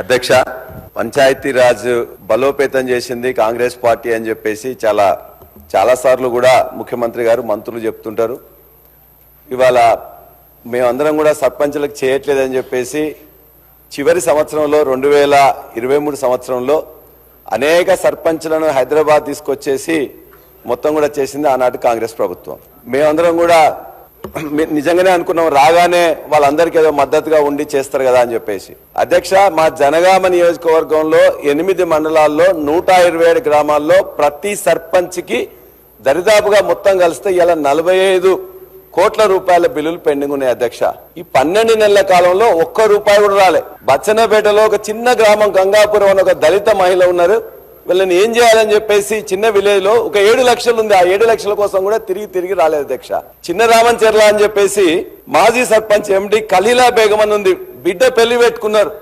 అధ్యక్ష పంచాయతీరాజ్ బలోపేతం చేసింది కాంగ్రెస్ పార్టీ అని చెప్పేసి చాలా చాలా సార్లు కూడా ముఖ్యమంత్రి గారు మంత్రులు చెప్తుంటారు. ఇవాళ మేమందరం కూడా సర్పంచులకు చేయట్లేదని చెప్పేసి చివరి సంవత్సరంలో రెండు వేల ఇరవై మూడు సంవత్సరంలో అనేక సర్పంచ్లను హైదరాబాద్ తీసుకొచ్చేసి మొత్తం కూడా చేసింది ఆనాటి కాంగ్రెస్ ప్రభుత్వం. మేమందరం కూడా నిజంగానే అనుకున్నాం రాగానే వాళ్ళందరికీ ఏదో మద్దతుగా ఉండి చేస్తారు కదా అని చెప్పేసి. అధ్యక్ష మా జనగామ నియోజకవర్గంలో ఎనిమిది మండలాల్లో నూట ఇరవై ఏడు గ్రామాల్లో ప్రతి సర్పంచ్కి దరిదాపుగా మొత్తం కలిస్తే ఇలా నలభై ఐదు కోట్ల రూపాయల బిల్లులు పెండింగ్ ఉన్నాయి అధ్యక్ష. ఈ పన్నెండు నెలల కాలంలో ఒక్క రూపాయి కూడా రాలే. బచ్చన్నపేటలో ఒక చిన్న గ్రామం గంగాపురం అని ఒక దళిత మహిళ ఉన్నారు. వీళ్ళని ఏం చేయాలని చెప్పేసి చిన్న విలేజ్లో ఒక ఏడు లక్షలు ఉంది. ఆ ఏడు లక్షల కోసం కూడా తిరిగి తిరిగి రాలేదు అధ్యక్ష. చిన్న రామన్ చెర్ల అని చెప్పేసి మాజీ సర్పంచ్ ఎండి ఖలీలా బేగం అని ఉంది. బిడ్డ పెళ్ళి పెట్టుకున్నారు.